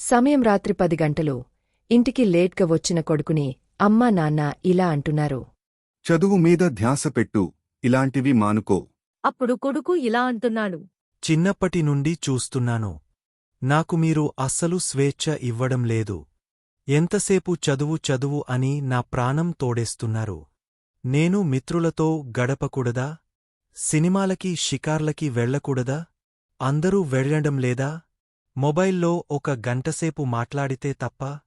సమయం రాత్రి పది గంటలు. ఇంటికి లేట్గా వచ్చిన కొడుకుని అమ్మా నాన్న ఇలా అంటున్నారు. చదువు మీద ధ్యాస పెట్టు ఇలాంటివి మానుకో. అప్పుడు కొడుకు ఇలా అంటున్నాడు. చిన్నప్పటి నుండి చూస్తున్నాను. నాకు మీరు అస్సలు స్వేచ్ఛ ఇవ్వడం లేదు. ఎంతసేపు చదువు చదువు అని నా ప్రాణం తోడేస్తున్నారు. నేను మిత్రులతో గడపకూడదా? సినిమాలకి షికార్లకి వెళ్ళకూడదా? అందరూ వెళ్ళడం లేదా? మొబైల్లో ఒక గంటసేపు మాట్లాడితే తప్ప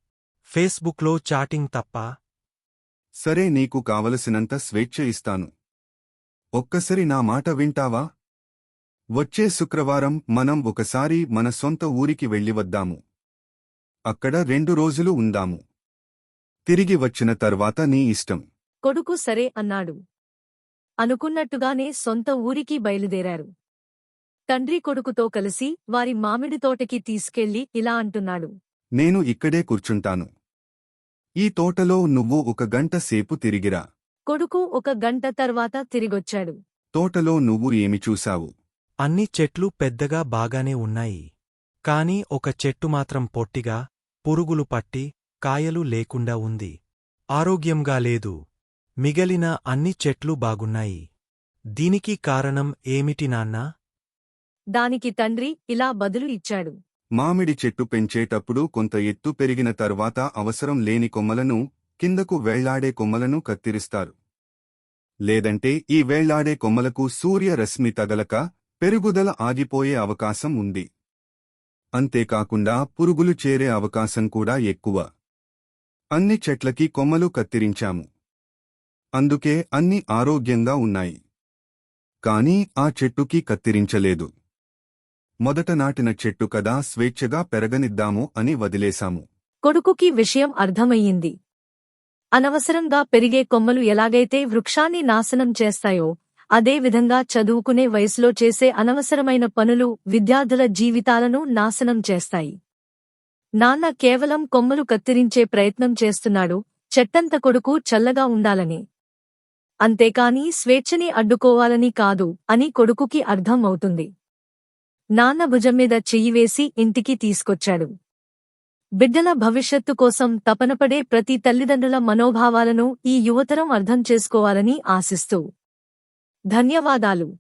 ఫేస్బుక్లో చాటింగ్ తప్ప. సరే నీకు కావలసినంత స్వేచ్ఛ ఇస్తాను. ఒక్కసారి నా మాట వింటావా? వచ్చే శుక్రవారం మనం ఒకసారి మన సొంత ఊరికి వెళ్ళి వద్దాము. అక్కడ రెండు రోజులు ఉందాము. తిరిగి వచ్చిన తర్వాత నీ ఇష్టం. కొడుకు సరే అన్నాడు. అనుకున్నట్టుగానే సొంత ఊరికి బయలుదేరారు. తండ్రి కొడుకుతో కలిసి వారి మామిడి తోటకి తీసుకెళ్ళి ఇలా అంటున్నాడు. నేను ఇక్కడే కూర్చుంటాను. ఈ తోటలో నువ్వు ఒక గంట సేపు తిరిగిరా. కొడుకు ఒక గంట తర్వాత తిరిగొచ్చాడు. తోటలో నువ్వు ఏమి చూశావు? అన్ని చెట్లు పెద్దగా బాగానే ఉన్నాయి. కాని ఒక చెట్టు మాత్రం పొట్టిగా పురుగులు పట్టి కాయలు లేకుండా ఉంది. ఆరోగ్యంగా లేదు. మిగలిన అన్ని చెట్లు బాగున్నాయి. దీనికి కారణం ఏమిటి నాన్నా? దానికి తండ్రి ఇలా బదులు ఇచ్చాడు. మామిడి చెట్టు పెంచేటప్పుడు కొంత ఎత్తు పెరిగిన తర్వాత అవసరం లేని కొమ్మలను కిందకు వేళ్ళాడే కొమ్మలను కత్తిరిస్తారు. లేదంటే ఈ వేళ్ళాడే కొమ్మలకు సూర్యరశ్మి తగలక పెరుగుదల ఆగిపోయే అవకాశం ఉంది. అంతేకాకుండా పురుగులు చేరే అవకాశం కూడా ఎక్కువ. అన్ని చెట్లకి కొమ్మలు కత్తిరించాము. అందుకే అన్ని ఆరోగ్యంగా ఉన్నాయి. కాని ఆ చెట్టుకి కత్తిరించలేదు. మొదట నాటిన చెట్టు కదా స్వేచ్ఛగా పెరగనిద్దాము అని వదిలేశాము. కొడుకుకి విషయం అర్థమయ్యింది. అనవసరంగా పెరిగే కొమ్మలు ఎలాగైతే వృక్షాన్ని నాశనం చేస్తాయో అదే విధంగా చదువుకునే వయసులో చేసే అనవసరమైన పనులు విద్యార్థుల జీవితాలను నాశనం చేస్తాయి. నాన్న కేవలం కొమ్మలు కత్తిరించే ప్రయత్నం చేస్తున్నాడు చెట్టంత కొడుకు చల్లగా ఉండాలని. అంతేకాని స్వేచ్ఛని అడ్డుకోవాలని కాదు అని కొడుకుకి అర్థం అవుతుంది నాన్న భుజం మీద చెయ్యివేసి ఇంటికి తీసుకొచ్చాడు. బిడ్డల భవిష్యత్తు కోసం తపనపడే ప్రతి తల్లిదండ్రుల మనోభావాలను ఈ యువతరం అర్థం చేసుకోవాలని ఆశిస్తూ. ధన్యవాదాలు.